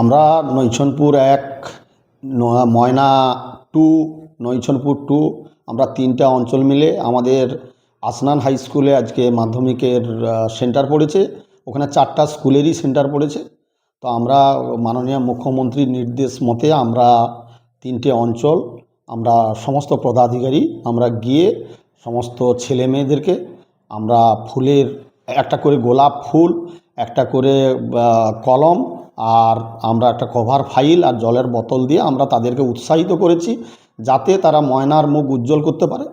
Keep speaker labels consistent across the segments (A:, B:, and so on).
A: আমরা নৈছনপুর এক ময়না two, Naischanpur two, আমরা তিনটা অঞ্চল মিলে আমাদের আসনান হাই স্কুলে আজকে মাধ্যমিকের সেন্টার পড়েছে। ওখানে চারটা স্কুলেরই সেন্টার পড়েছে। তো আমরা মাননীয় মুখ্যমন্ত্রীর নির্দেশ মতে আমরা তিনটে অঞ্চল, আমরা সমস্ত পদাধিকারী, আমরা গিয়ে সমস্ত ছেলে মেয়েদেরকে, আমরা ফুলের, একটা করে গোলাপ ফুল, একটা করে কলম আর আমরা একটা কভার ফাইল আর জলের বোতল দিয়ে আমরা তাদেরকে উৎসাহিত করেছি যাতে তারা ময়নার মুখ উজ্জ্বল করতে পারে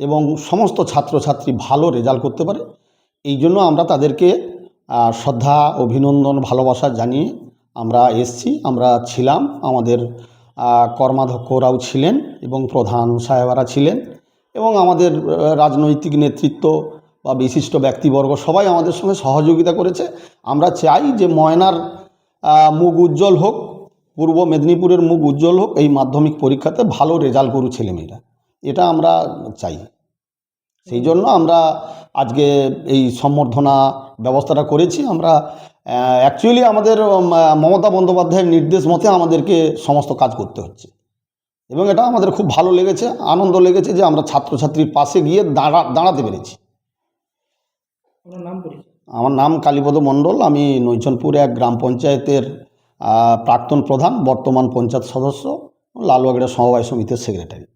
A: এবং সমস্ত ছাত্রছাত্রী ভালো রেজাল্ট করতে পারে। এই জন্য আমরা তাদেরকে শ্রদ্ধা, অভিনন্দন, ভালোবাসা জানিয়ে আমরা এসছি। আমরা ছিলাম আমাদের কর্মাধ্যক্ষরাও ছিলেন এবং প্রধান সাহেবারা ছিলেন এবং আমাদের রাজনৈতিক নেতৃত্ব বা বিশিষ্ট ব্যক্তিবর্গ সবাই আমাদের সঙ্গে সহযোগিতা করেছে। আমরা চাই যে ময়নার মুখ উজ্জ্বল হোক, পূর্ব মেদিনীপুরের মুখ উজ্জ্বল হোক, এই মাধ্যমিক পরীক্ষাতে ভালো রেজাল্ট করুক ছেলেমেয়েরা। এটা আমরা চাই। সেই জন্য আমরা আজকে এই সম্বর্ধনা ব্যবস্থাটা করেছি। আমরা অ্যাকচুয়ালি আমাদের মমতা বন্দ্যোপাধ্যায়ের নির্দেশ মতে আমাদেরকে সমস্ত কাজ করতে হচ্ছে। এবং এটা আমাদের খুব ভালো লেগেছে, আনন্দ লেগেছে যে আমরা ছাত্রছাত্রীর পাশে গিয়ে দাঁড়া, দাঁড়াতে পেরেছি।
B: নাম
A: আমার নাম কালীপদ মণ্ডল, আমি নৈজনপুর এক গ্রাম পঞ্চায়েতের প্রাক্তন প্রধান, বর্তমান পঞ্চায়েত সদস্য, লালবাগড়া সমবায় সমিতির সেক্রেটারি